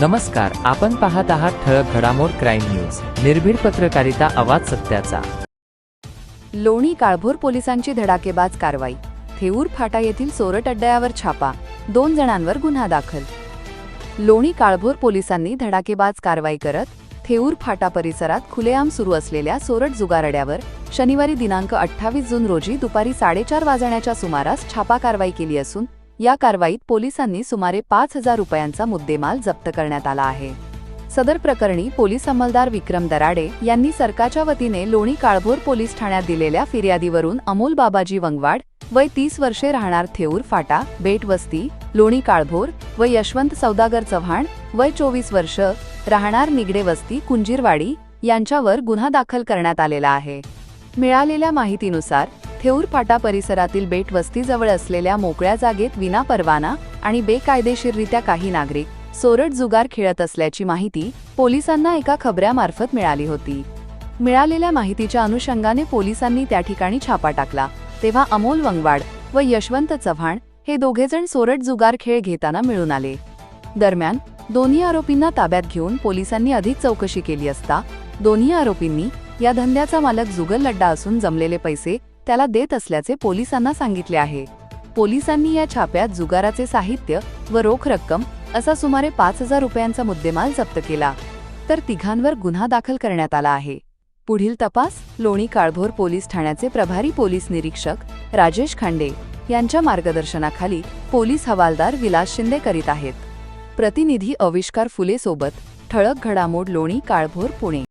नमस्कार आपण पाहत आहात ठळक घडामोड क्राईम न्यूज. निर्भीड पत्रकारिता आवाज सत्याचा. लोणी काळभोर पोलिसांची धडाकेबाज कारवाई. थेऊर फाटा येथील सोरट अड्ड्यावर छापा. दोन जणांवर गुन्हा दाखल. लोणी काळभोर पोलिसांनी धडाकेबाज कारवाई करत थेऊर फाटा परिसरात खुलेआम सुरू असलेल्या सोरट जुगारड्यावर शनिवारी दिनांक अठ्ठावीस जून रोजी दुपारी साडेचार वाजण्याच्या सुमारास छापा कारवाई केली असून या कारवाईत पोलिसांनी सुमारे पाच हजार रुपयांचा मुद्देमाल जप्त करण्यात आला आहे. सदर प्रकरणी पोलीस अंमलदार विक्रम दराडे यांनी सरकारच्या वतीने लोणी काळभोर पोलीस ठाण्यात दिलेल्या फिर्यादीवरून अमोल बाबाजी वंगवाड वय तीस वर्षे राहणार थेऊर फाटा बेट वस्ती लोणी काळभोर व यशवंत सौदागर चव्हाण वय चोवीस वर्ष राहणार निगडे वस्ती कुंजीरवाडी यांच्यावर गुन्हा दाखल करण्यात आलेला आहे. मिळालेल्या माहितीनुसार थेऊर फाटा परिसरातील बेट वस्तीजवळ असलेल्या मोकळ्या जागेत विनापरवाना आणि बेकायदेशीररित्या काही नागरिक सोरट जुगार खेळत असल्याची माहिती पोलिसांना एका खबऱ्यामार्फत मिळाली होती. मिळालेल्या माहितीच्या अनुषंगाने पोलिसांनी त्या ठिकाणी छापा टाकला तेव्हा अमोल वंगवाड व यशवंत चव्हाण हे दोघेजण सोरट जुगार खेळ घेताना मिळून आले. दरम्यान दोन्ही आरोपींना ताब्यात घेऊन पोलिसांनी अधिक चौकशी केली असता दोन्ही आरोपींनी या धंद्याचा मालक जुगल लड्डा असून जमलेले पैसे त्याला देत असल्याचे पोलिसांना सांगितले आहे. पोलिसांनी या छाप्यात जुगाराचे साहित्य व रोख रक्कम असा सुमारे पाच हजार रुपयांचा मुद्देमाल जप्त केला. तर तिघांवर गुन्हा दाखल करण्यात आला आहे. पुढील तपास लोणी काळभोर पोलीस ठाण्याचे प्रभारी पोलीस निरीक्षक राजेश खांडे यांच्या मार्गदर्शनाखाली पोलीस हवालदार विलास शिंदे करीत आहेत. प्रतिनिधी अविष्कार फुले सोबत ठळक घडामोड लोणी काळभोर पुणे.